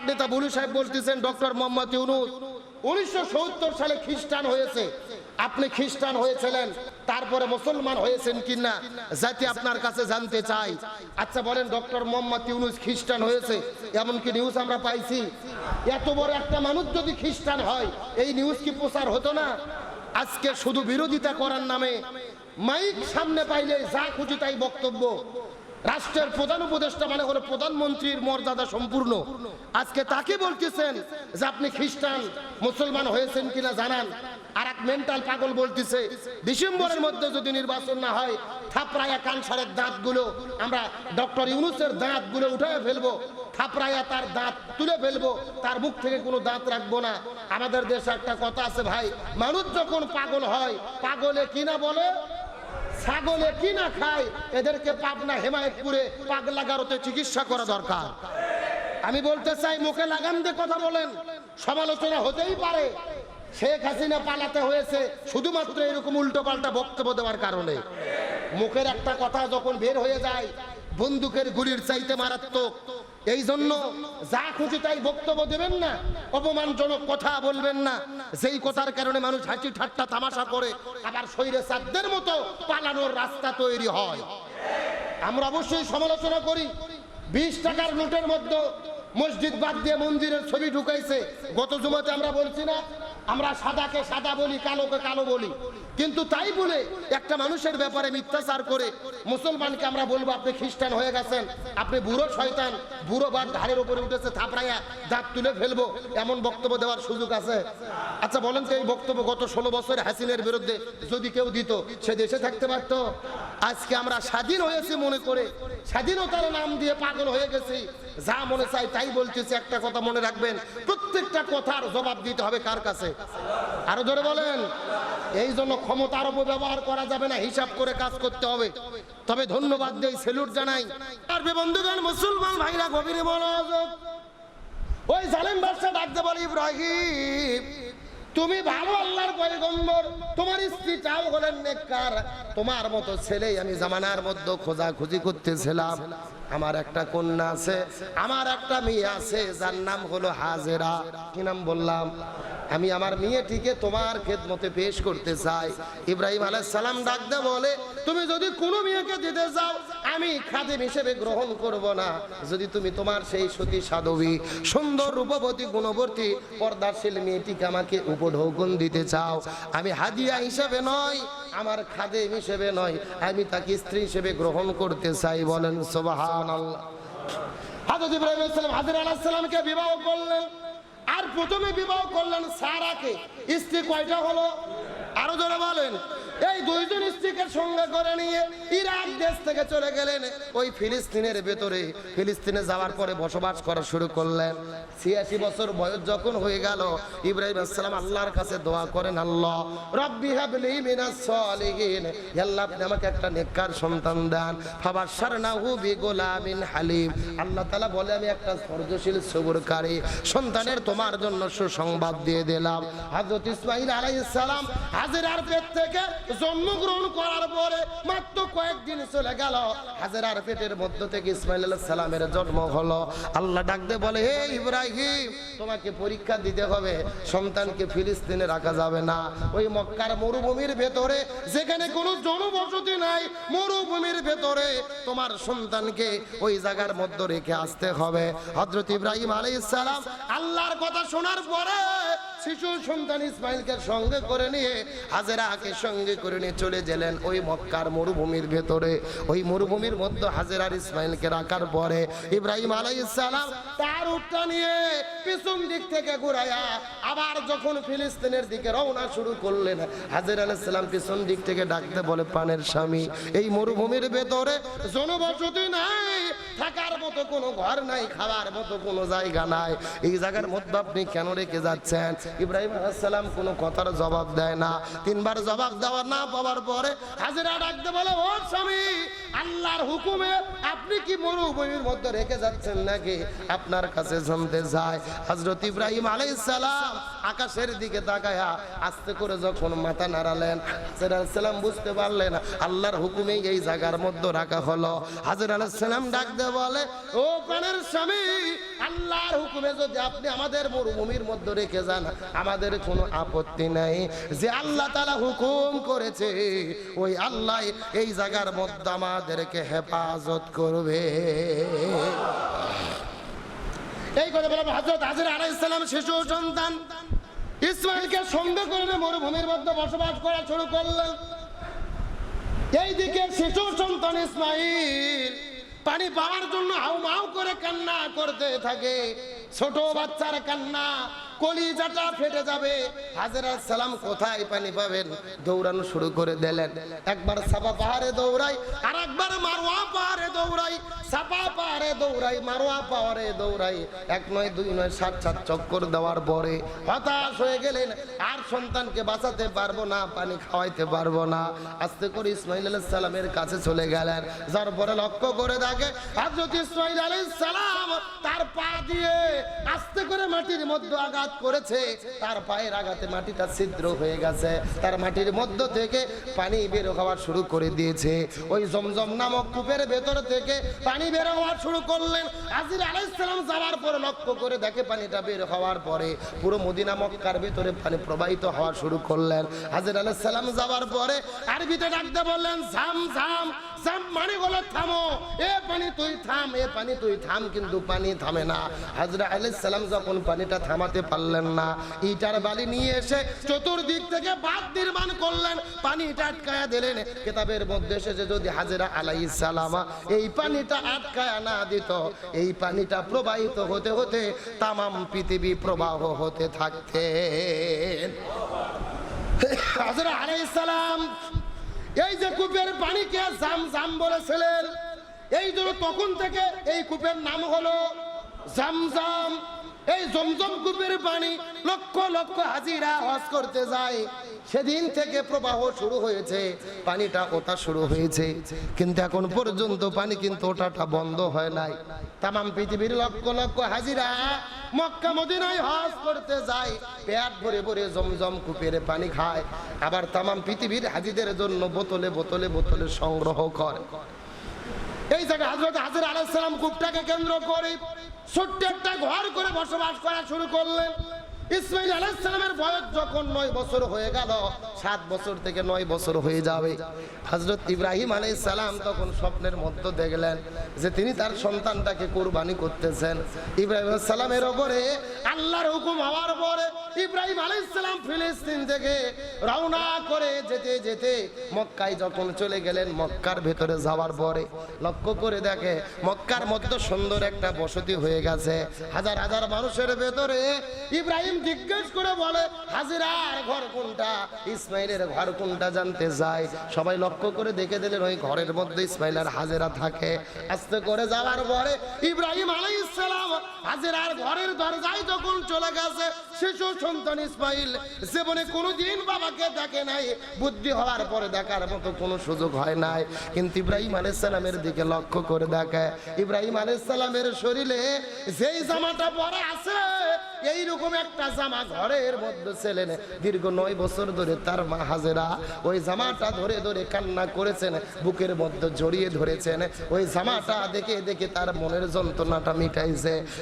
এক নেতা বুলু সাহেব বলতেছেন, ডক্টর মোহাম্মদ ইউনুস, উনিশশো সত্তর সালে খ্রিস্টান হয়েছে। আপনি খ্রিস্টান হয়েছিলেন, তারপরে মুসলমান হয়েছেন কিনা, জাতি আপনার কাছে জানতে চাই। আচ্ছা বলেন, ডক্টর মোহাম্মদ ইউনুস খ্রিস্টান হয়েছে, এমনকি নিউজ আমরা পাইছি। এত বড় একটা মানুষ যদি খ্রিস্টান হয়, এই নিউজ কি প্রচার হতো না? আজকে শুধু বিরোধিতা করার নামে, মাইক সামনে পাইলে যা খুশি তাই বক্তব্য। রাষ্ট্রের প্রধান উপদেষ্টা মানে হলো প্রধানমন্ত্রীর মর্যাদা সম্পূর্ণ। আজকে তাকে বলতেছেন যে আপনি খ্রিস্টান, মুসলমান হয়েছেন কিনা জানান। আর এক মেন্টাল পাগল বলতেছে, ডিসেম্বরের মধ্যে যদি নির্বাচন না হয়, থাপড়ায়া কানসারের দাঁতগুলো আমরা ডক্টর ইউনুসের দাঁতগুলো উঠে ফেলব, থাপড়ায়া তার দাঁত তুলে ফেলব, তার মুখ থেকে কোনো দাঁত রাখব না। আমাদের দেশে একটা কথা আছে ভাই, মানুষ যখন পাগল হয়, পাগলে কিনা বলে? ছাগলে কি না খায়, এদেরকে পাবনা, হেমায়তপুরে পাগলা গারোতে চিকিৎসা করা দরকার। আমি বলতে চাই, মুখে লাগাম দিয়ে কথা বলেন, সমালোচনা হতেই পারে। শেখ হাসিনা পালাতে হয়েছে, শুধুমাত্র এরকম উল্টো পাল্টা বক্তব্য দেওয়ার কারণে। মুখের একটা কথা যখন বের হয়ে যায়, বন্দুকের গুলির চাইতে মারাত্মক। এই জন্য যা খুশি তাই বক্তব্য দেবেন না, অপমানজনক কথা বলবেন না। যেই কথার কারণে মানুষ হাসি ঠাট্টা তামাশা করে, আবার শরীরে সাধ্যের মতো পালানোর রাস্তা তৈরি হয়। আমরা অবশ্যই সমালোচনা করি, বিশ টাকার নোটের মধ্যে মসজিদ বাদ দিয়ে মন্দিরের ছবি ঢুকাইছে। গত জুমাতে আমরা বলছি না আমরা সাদাকে সাদা বলি, কালোকে কালো বলি। কিন্তু তাই বলে একটা মানুষের ব্যাপারে মিথ্যাচার করে মুসলমানকে আমরা বলব, আপনি খ্রিস্টান হয়ে গেছেন, আপনি বুড়ো শয়তান, বুড়ো বাদ ঘাড়ের উপরে উঠেছে, থাপড়াইয়া দাঁত তুলে ফেলব, এমন বক্তব্য দেওয়ার সুযোগ আছে? আচ্ছা বলেন তো এই বক্তব্য গত ষোলো বছর হাসিনের বিরুদ্ধে যদি কেউ দিত, সে দেশে থাকতে পারতো? আজকে আমরা স্বাধীন হয়েছি মনে করে, স্বাধীনতার নাম দিয়ে পাগল হয়ে গেছি, যা মনে চাই তাই বলতেছি, একটা কথা মনে রাখবেন, প্রত্যেকটা কথার জবাব দিতে হবে কার কাছে? আরও ধরে বলেন। এই জন্য ক্ষমতার অপব্যবহার করা যাবে না, হিসাব করে কাজ করতে হবে। তবে ধন্যবাদ দেই সেলুট জানাই। আর বন্ধুগণ, মুসলমান ভাইরা, গভীরে মনোযোগ। ওই জালেম বাদশা ডাকতে বলে, ইব্রাহিম, তুমি ভালো আল্লাহর পয়গম্বর। তোমার স্ত্রীটাও হলেন নেককার। তোমার মতো ছেলেই আমি জামানার মধ্যে খোঁজা খুঁজি করতেছিলাম। আমার একটা কন্যা আছে, আমার একটা মেয়ে আছে, যার নাম হলো হাজেরা। কি নাম বললাম? আমি আমার মেয়েটিকে তোমার খেদমতে পেশ করতে চাই। ইব্রাহিম সালাম ডাক দে বলে, তুমি যদি কোনো মেয়েকে দিতে চাও, আমি খাদিম হিসেবে গ্রহণ করব না। যদি তুমি তোমার সেই সতী সাধবী, সুন্দর রূপবতী, গুণবর্তী, পর্দাশীল মেয়েটিকে আমাকে উপঢৌকন দিতে চাও, আমি হাদিয়া হিসেবে নয় আমার খাদেম হিসেবে নয়, আমি তাকে স্ত্রী হিসেবে গ্রহণ করতে চাই, বলেন সোবাহান আল্লাহ ইব্রাহিম সালাম হাজির বিবাহ করলেন। আর প্রথমে বিবাহ করলেন সারাকে। স্ত্রী কয়টা হলো? আরও যারা বলেন। এই দুইজন স্ত্রীকে সঙ্গে করে নিয়ে ইরাক দেশ থেকে চলে গেলেন। ওই ফিলিস্তিনের ভেতরে। ফিলিস্তিনে যাওয়ার পরে বসবাস করা শুরু করলেন। ছিয়াশি বছর বয়স যখন হয়ে গেল, ইব্রাহিম আসসালাম আল্লাহর কাছে দোয়া করেন, আল্লাহ, রব্বি হাবলি মিনাস সলিহিন। আল্লাহ, আপনি আমাকে একটা নেককার সন্তান দেন। ফাবাশশারনাহু বিগুলামিন হালিম। আল্লাহ তাআলা বলে, আমি একটা সর্জশীল সবরকারী সন্তানের তোমার জন্য সুসংবাদ দিয়ে দিলাম। হযরত ইসমাঈল আলাইহিস সালাম হাজেরার পেট থেকে জন্মগ্রহণ করার পরে মাত্র কয়েকদিন চলে গেল। হাজেরার পেটের মধ্য থেকে ইসমাইল আলাইহিস সালামের জন্ম হলো। আল্লাহ ডাকতে বলে, হে ইব্রাহিম, তোমাকে পরীক্ষা দিতে হবে, সন্তানকে ফিলিস্তিনে রাখা যাবে না। ওই মক্কার মরুভূমির ভেতরে, যেখানে কোনো জনবসতি নাই, মরুভূমির ভেতরে তোমার সন্তানকে ওই জায়গার মধ্যে রেখে আসতে হবে। হযরত ইব্রাহিম আলাইহিস সালাম আল্লাহর কথা শোনার পরে শিশু সন্তান ইসমাইলকে সঙ্গে করে নিয়ে হাজেরাকে সঙ্গে করে নিয়ে চলে গেলেন ওই মক্কার মরুভূমির ভেতরে। ওই মরুভূমির মধ্যে হাজেরার ইসমাইলকে রাখার পরে ইব্রাহিম আলাইহিস সালাম তার উটটা নিয়ে পিছন দিক থেকে ঘুরাইয়া আবার যখন ফিলিস্তিনের দিকে রওনা শুরু করলেন, হাজের আলাইহিস সালাম পিছন দিক থেকে ডাকতে বলে, পানের স্বামী, এই মরুভূমির ভেতরে জনবসতি নাই, থাকার মতো কোনো ঘর নাই, খাওয়ার মতো কোনো জায়গা নাই। এই জায়গার মধ্যে আপনি কেন রেখে যাচ্ছেন? ইব্রাহিম আলাইসালাম কোনো কথার জবাব দেয় না। তিনবার জবাব দেওয়া না পাওয়ার পরে হাজিরা ডাকতে বলে, ও আল্লাহর হুকুমে আপনি কি মরুভূমির মধ্যে রেখে যাচ্ছেন নাকি আপনার কাছে জানতে যায় হজরত ইব্রাহিম আলাইসালাম আকাশের দিকে তাকায়া আস্তে করে যখন মাথা নাড়ালেন আলাইসালাম বুঝতে পারলেন আল্লাহর হুকুমে এই জায়গার মধ্যে রাখা হলো। হাজির আলাইসালাম ডাক দিয়ে বলে, ও প্রাণের স্বামী, আল্লাহর হুকুমে যদি আপনি আমাদের মরুভূমির মধ্যে রেখে যান, আমাদের কোনো আপত্তি নাই। যে আল্লাহ তালা হুকুম করেছে, ওই আল্লাহ এই জায়গার মধ্যে আমাদেরকে হেফাজত করবে। এই কথা বলে হজরত হাজির আলাইসালাম শিশু সন্তান। ইসমাইলকে সঙ্গে করে মরুভূমির মধ্যে বসবাস করা শুরু করলেন। এইদিকে শিশু সন্তান ইসমাইল পানি পাওয়ার জন্য হাউ মাউ করে কান্না করতে থাকে। ছোট বাচ্চার কান্না কলিজাটা ফেটে যাবে। হাজরা সালাম কোথায় পানি পাবেন? দৌড়ানো শুরু করে দিলেন। একবার সাপা পাহাড়ে দৌড়াই আর একবার মারোয়া পাহাড়ে দৌড়াই সাপা পাহাড়ে দৌড়াই, মারোয়া পাহাড়ে দৌড়াই। এক নয়, দুই নয়, সাত সাত চক্কর দেওয়ার পরে হতাশ হয়ে গেলেন, আর সন্তানকে বাঁচাতে পারব না, পানি খাওয়াইতে পারব না। আস্তে করে ইসমাইল আলাইহিস সালামের কাছে চলে গেলেন। যার পরে লক্ষ্য করে দেখে, হযরত ইসমাইল আলাইহিস সালাম তার পা দিয়ে আস্তে করে মাটির মধ্যে আঘাত করেছে, তার পায়ের আঘাতে মাটিটা ছিদ্র হয়ে গেছে। তার মাটির মধ্য থেকে পানি বের হওয়া শুরু করে দিয়েছে। ওই জমজম নামক কূপের ভেতর থেকে পানি বের হওয়া শুরু করলেন। হাজির আলাইহিস সালাম যাওয়ার পরে লক্ষ্য করে দেখে পানিটা বের হওয়ার পরে পুরো মদিনা মক্কার ভিতরে পানি প্রবাহিত হওয়া শুরু করলেন। হাজির আলাইহিস সালাম যাওয়ার পরে আরবিতে ডাকতে বললেন, ঝাম ঝাম ঝাম মানে হলো থামো। এ পানি তুই থাম, এ পানি তুই থাম, কিন্তু পানি থামে না। হাজরা আলাইহিস সালাম যখন পানিটা থামাতে পারলেন না। ইটার বালি নিয়ে এসে চতুর্দিক থেকে বাঁধ নির্মাণ করলেন। পানিটা আটকায়া দিলেন। কেতাবের মধ্যে এসেছে, যদি হাজরা আলাইহিস সালাম এই পানিটা আটকায়া না দিত, এই পানিটা প্রবাহিত হতে হতে তামাম পৃথিবী প্রবাহ হতে থাকতেন হাজরা আলাইহিস সালাম, এই যে কূপের পানিকে জাম জাম বলেছিলেন, এই জন্য তখন থেকে এই কূপের নাম হলো জামজাম এই জমজম কূপের পানি লক্ষ লক্ষ হাজিরা হজ করতে যায়। সেদিন থেকে প্রবাহ শুরু হয়েছে, পানিটা ওঠা শুরু হয়েছে। কিন্তু এখন পর্যন্ত পানি কিন্তু ওঠাটা বন্ধ হয় নাই। তামাম পৃথিবীর লক্ষ লক্ষ হাজিরা মক্কা মদিনায় হজ করতে যায়। পেট ভরে ভরে জমজম কূপের পানি খায়। আবার তামাম পৃথিবীর হাজিদের জন্য বোতলে বোতলে বোতলে সংগ্রহ করে। এই জায়গায় হজরত হাজির আলাইসালাম কূপটাকে কেন্দ্র করে ছোট্ট একটা ঘর করে বসবাস করা শুরু করলেন। ইসমাইল আলাইসালামের বয়স যখন নয় বছর হয়ে গেল, সাত বছর থেকে নয় বছর হয়ে যাবে। হজরত ইব্রাহিম আলাইসালাম তখন স্বপ্নের দেখলেন যে তিনি তার সন্তানটাকে কোরবানি করতেছেন। ইব্রাহিম সালামের ওপরে আল্লাহর হুকুম হওয়ার পরে ইব্রাহিম আলাইসালাম ফিলিস্তিন থেকে রওনা করে যেতে যেতে মক্কায় যখন চলে গেলেন, মক্কার ভেতরে যাওয়ার পরে লক্ষ্য করে দেখে মক্কার মধ্যে সুন্দর একটা বসতি হয়ে গেছে। হাজার হাজার মানুষের ভেতরে ইব্রাহিম জিজ্ঞেস করে বলে, হাজিরার ঘর কোনটা? ইসমাইলের ঘর কোনটা জানতে যায়। সবাই লক্ষ্য করে দেখে দিলেন ওই ঘরের মধ্যে ইসমাইল আর হাজেরা থাকে। আস্তে করে যাওয়ার পরে ইব্রাহিম আলাইহিস সালাম হাজেরার ঘরের দরজায় যখন চলে গেছে, শিশু সন্তান ইসমাইল জীবনে কোনোদিন বাবাকে দেখে নাই। বুদ্ধি হওয়ার পরে দেখার মতো কোনো সুযোগ হয় নাই। কিন্তু ইব্রাহিম আলাইহিস সালামের দিকে লক্ষ্য করে দেখে। ইব্রাহিম আলাইহিস সালামের শরীরে যেই জামাটা পরে আছে এইরকম একটা জামা ঘরের মধ্যে ছেলে দীর্ঘ নয় বছর ধরে তার মা হাজেরা ওই জামাটা ধরে ধরে কান্না করেছেন, বুকের মধ্যে জড়িয়ে ধরেছেন। ওই জামাটা দেখে দেখে তার মনের যন্ত্রণাটা মিটাইছে।